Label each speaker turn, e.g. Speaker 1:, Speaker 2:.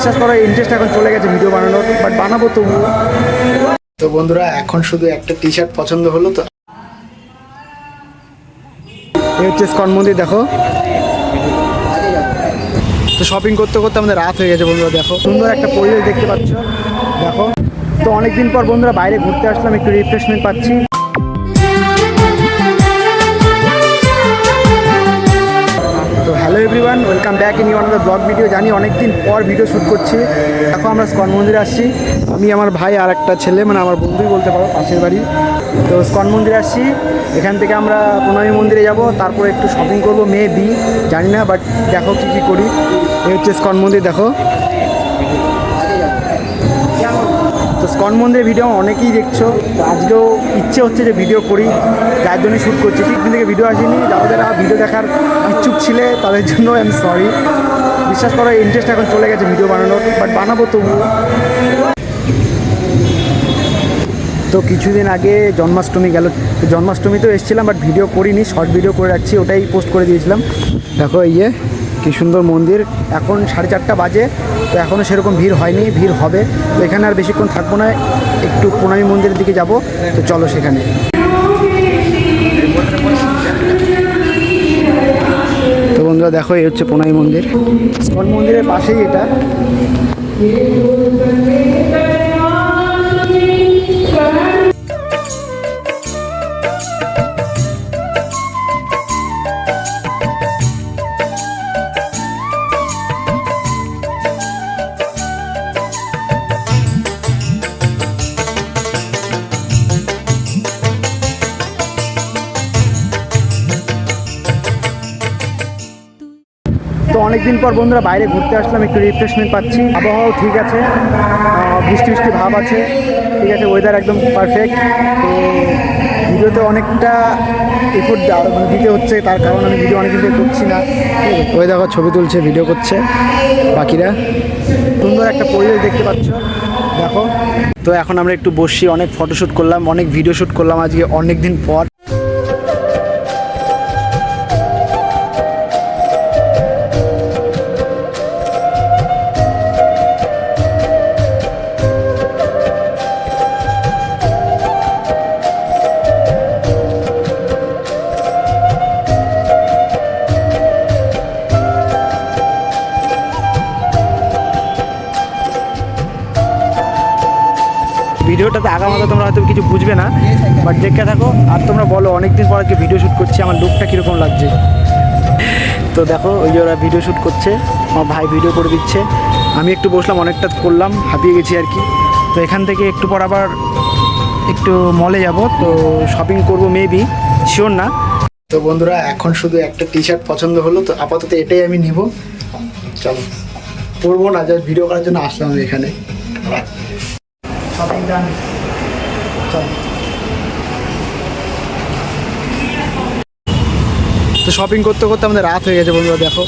Speaker 1: বিশ্বাস করো ইন্টারেস্ট এখন চলে গেছে ভিডিও বানানোর বাট বানাবো তবু তো বন্ধুরা এখন শুধু একটা টি শার্ট পছন্দ হলো তো। এই হচ্ছে স্কন মন্দির দেখো। তো শপিং করতে করতে আমাদের রাত হয়ে গেছে বন্ধুরা দেখো। সুন্দর একটা পরিবেশ দেখতে পাচ্ছ। দেখো। তো অনেকদিন পর বন্ধুরা বাইরে ঘুরতে আসলাম একটু রিফ্রেশমেন্ট পাচ্ছি। এভরিওয়ান ওয়েলকাম ব্যাক ইন ইউন ব্লগ ভিডিও জানি অনেকদিন পর ভিডিও শ্যুট করছি। এখন আমরা স্কন মন্দিরে আসছি। আমি, আমার ভাই আর একটা ছেলে মানে আমার বন্ধুই বলতে পারো, পাশের বাড়ি। তো স্কন মন্দিরে আসছি। এখান থেকে আমরা প্রণামী মন্দিরে যাব। তারপরে একটু শপিং করব মেয়ে বি জানি না বাট দেখো কী কী করি। এই হচ্ছে স্কন মন্দির দেখো। স্কন মন্দিরের ভিডিও অনেকেই দেখছ। আজকেও ইচ্ছে হচ্ছে যে ভিডিও করি। যার জন্য শ্যুট করছি। ঠিক দিন থেকে ভিডিও আসেনি। যারা ভিডিও দেখার ইচ্ছুক ছিলে, তাদের জন্য আমি সরি বিশ্বাস করো ইন্টারেস্ট এখন চলে গেছে ভিডিও বানানোর। বাট বানাবো তবু তো কিছুদিন আগে জন্মাষ্টমী গেল। জন্মাষ্টমী তো এসেছিলাম বাট ভিডিও করিনি। শর্ট ভিডিও করে রাখছি। ওটাই পোস্ট করে দিয়েছিলাম। দেখো এই যে, কী সুন্দর মন্দির। এখন সাড়ে চারটা বাজে। তো এখনও সেরকম ভিড় হয়নি, ভিড় হবে। তো এখানে আর বেশিক্ষণ থাকব না, একটু প্রণামী মন্দিরের দিকে যাব। তো চলো সেখানে। তো বন্ধুরা দেখো, এই হচ্ছে প্রণামী মন্দির। মন্দিরের পাশেই এটা। তো অনেকদিন পর বন্ধুরা বাইরে ঘুরতে আসলাম একটু রিফ্রেশমেন্ট পাচ্ছি। আবহাওয়াও ঠিক আছে। বৃষ্টি বৃষ্টি ভাব আছে। ঠিক আছে ওয়েদার একদম পারফেক্ট তো ভিডিওতে অনেকটা এফোর্ট দিতে হচ্ছে তার কারণ আমি ভিডিও অনেকদিন থেকে করছি না। ওই দেখো ছবি তুলছে ভিডিও করছে বাকিরা। সুন্দর একটা পরিবেশ দেখতে পাচ্ছ। দেখো। তো এখন আমরা একটু বসি অনেক ফটোশ্যুট করলাম অনেক ভিডিও শ্যুট করলাম আজকে অনেক দিন পর। ভিডিওটাতে আগামাতে তোমরা হয়তো কিছু বুঝবে না বাট দেখতে থাকো আর তোমরা বলো, অনেকদিন পর আজকে ভিডিও শ্যুট করছি, আমার লুকটা কীরকম লাগছে। তো দেখো, ওই যে ওরা ভিডিও শ্যুট করছে, আমার ভাই ভিডিও করে দিচ্ছে। আমি একটু বসলাম, অনেকটা করলাম, হাঁপিয়ে গেছি আর কি। তো এখান থেকে একটু পর আবার একটু মলে যাব, তো শপিং করব মেবি শিওর না। তো বন্ধুরা, এখন শুধু একটা টি শার্ট পছন্দ হলো, তো আপাতত এটাই আমি নিব। চলো, পরবো না জাস্ট ভিডিও করার জন্য আসলাম এখানে। শপিং চলো তো শপিং করতে করতে আমাদের রাত হয়ে গেছে বন্ধুরা দেখো।